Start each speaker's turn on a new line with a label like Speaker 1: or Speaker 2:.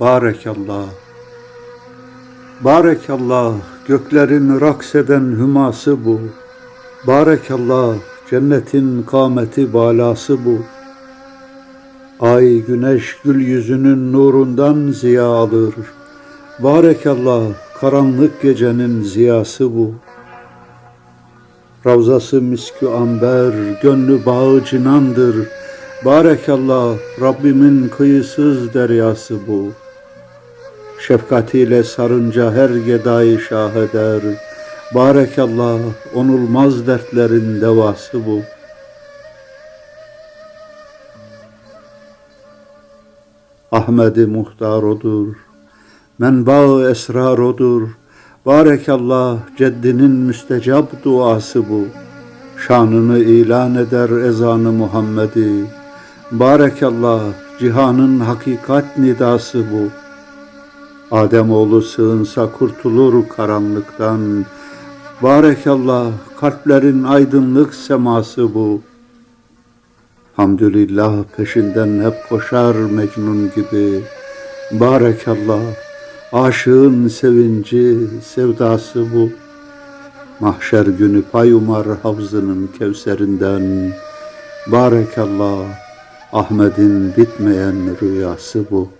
Speaker 1: Barekallah. Barekallah göklerin raks eden hüması bu. Barekallah cennetin kâmeti balası bu. Ay güneş gül yüzünün nurundan ziya alır. Barekallah karanlık gecenin ziyası bu. Ravzası miskü amber, gönlü bağı cinandır. Barekallah Rabbimin kıyısız deryası bu. Şefkatiyle sarınca her gedayı şah eder. Barekallah onulmaz dertlerin devası bu. Ahmedi muhtar odur. Menba esrar odur. Barekallah ceddinin müstecap duası bu. Şanını ilan eder ezanı Muhammed'i. Barekallah cihanın hakikat nidası bu. Ademoğlu sığınsa kurtulur karanlıktan. Barekallah kalplerin aydınlık seması bu. Hamdülillah peşinden hep koşar Mecnun gibi. Barekallah aşığın sevinci, sevdası bu. Mahşer günü pay umar havzının kevserinden. Barekallah Ahmet'in bitmeyen rüyası bu.